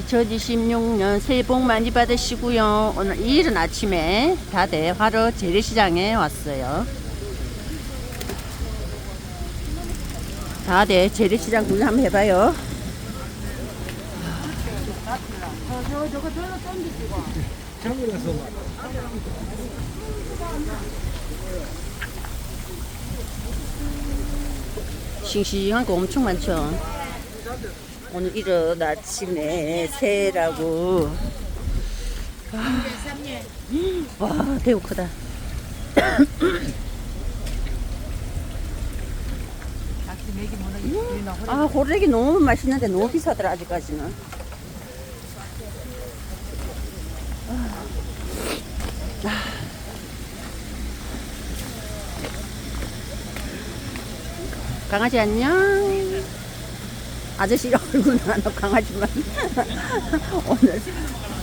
2026년 새해 복 많이 받으시고요. 오늘 이른 아침에 다들 화로 재래시장에 왔어요. 다들 재래시장 구경 한번 해봐요. 싱싱한 거 엄청 많죠. 오늘 이른 아침에 새라고. 와, 와 대구 크다. 아, 호래기 너무 맛있는데 너무 비싸더라, 아직까지는. 강아지 안녕. 아저씨 얼굴은 안 하고 강아지만. 오늘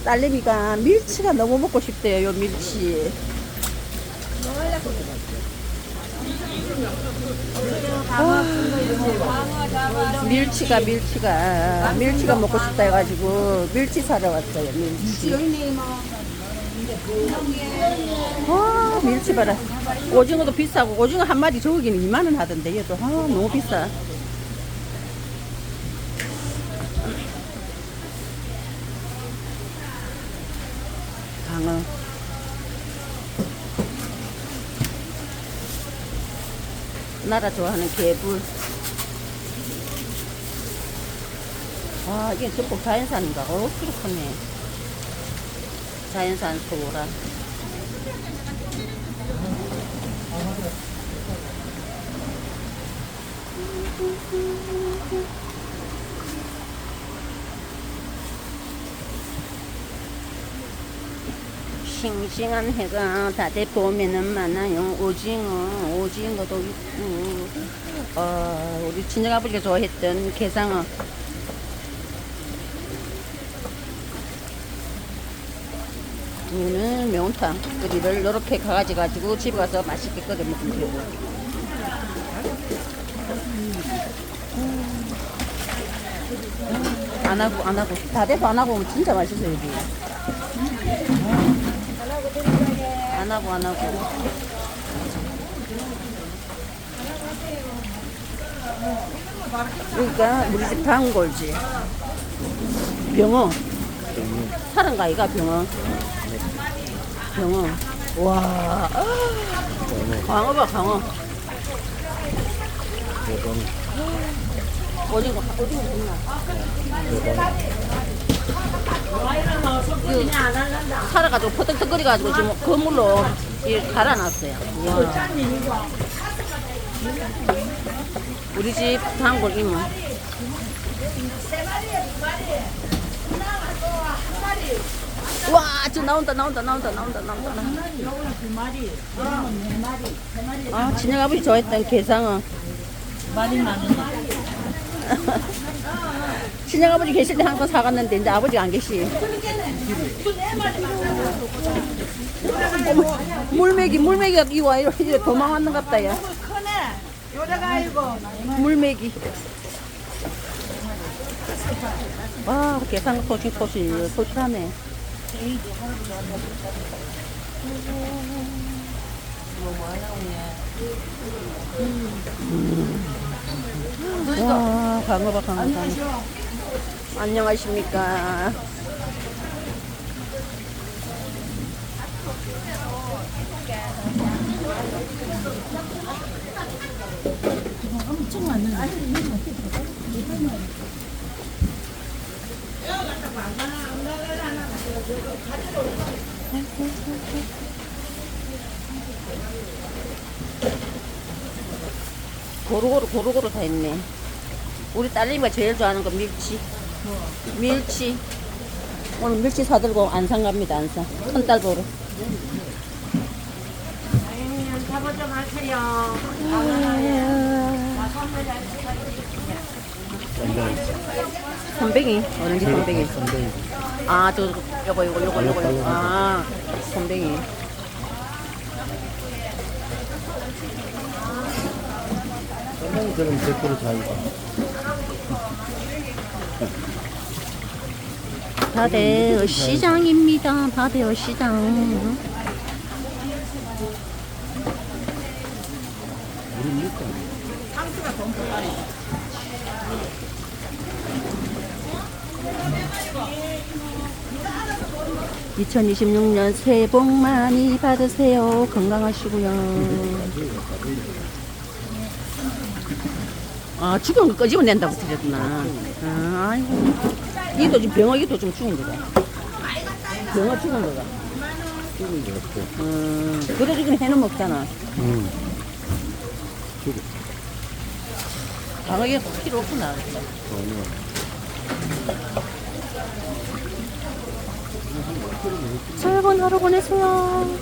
딸내미가 밀치가 너무 먹고 싶대요, 요 밀치. 와, 밀치가 밀치가. 밀치가 먹고 싶다 해가지고 밀치 사러 왔어요 밀치. 와 밀치 봐라. 오징어도 비싸고 오징어 한 마리 저기는 2만 원 하던데 얘도 아 너무 비싸 방어 나라 좋아하는 개불. 와 이게 전부 자연산인가? 어 그렇게 크네. 자연산 소라 싱싱한 해가 다들 보면은 많아요. 오징어, 오징어도 있고, 어, 우리 친정 아버지가 좋아했던 게상어. 이거는 매운탕. 끓이를 이렇게 가가지 가지고 집에 가서 맛있게 끓여 먹으면 되고. 안 하고, 안 하고. 다 돼서 안 하고 진짜 맛있어요, 여기. 안 하고 안 하고. 그러니까 우리 집 단골지. 병어 사는 가이가 병어 병어 와. 광어 봐 광어. 오징어 오징어 있나 살아가지고 퍼뜩퍼뜩거려가지고 지금 이렇게 갈아놨어요. 우와. 우리 집 단골 이모. 와, 지금 나온다, 나온다, 나온다, 나온다, 나온다. 아, 진영 아버지 좋아했던 게상어. 많이 많은 친정 아버지 계실 때한번 사갔는데 이제 아버지가 안 계시. 어머, 물메기 물메기가 이와 이렇게 도망왔는 갑다 야. 요래가. 물메기. 와 계산 토시 토시 토시하네. 와 강어봐 강어 강어. 안녕하십니까. 엄청 많은 고루고루 고루고루 다 있네. 우리 딸내미가 제일 좋아하는 거 밀치. 밀치. 오늘 밀치 사들고 안산 갑니다, 안산. 큰딸 보러. 사고 좀 하세요. 선뱅이. 게 선뱅이? 아, 저, 요거, 요거, 요거, 요거. 요거. 아, 선뱅이. 저는 100% 자유가. 바베어 시장입니다. 바베어 시장. 우리 밀가. 2026년 새해 복 많이 받으세요. 건강하시고요. 아, 죽은 거 끄집어낸다고 드렸구나. 아, 아이고. 이도 지금 병어 이도 좀 죽은 거다. 병어 죽은 거다. 죽은 것 같아. 음, 그래도 지금 해는 먹잖아. 응. 죽어. 방어가 필요 없구나. 전혀. 즐거운 하루 보내세요.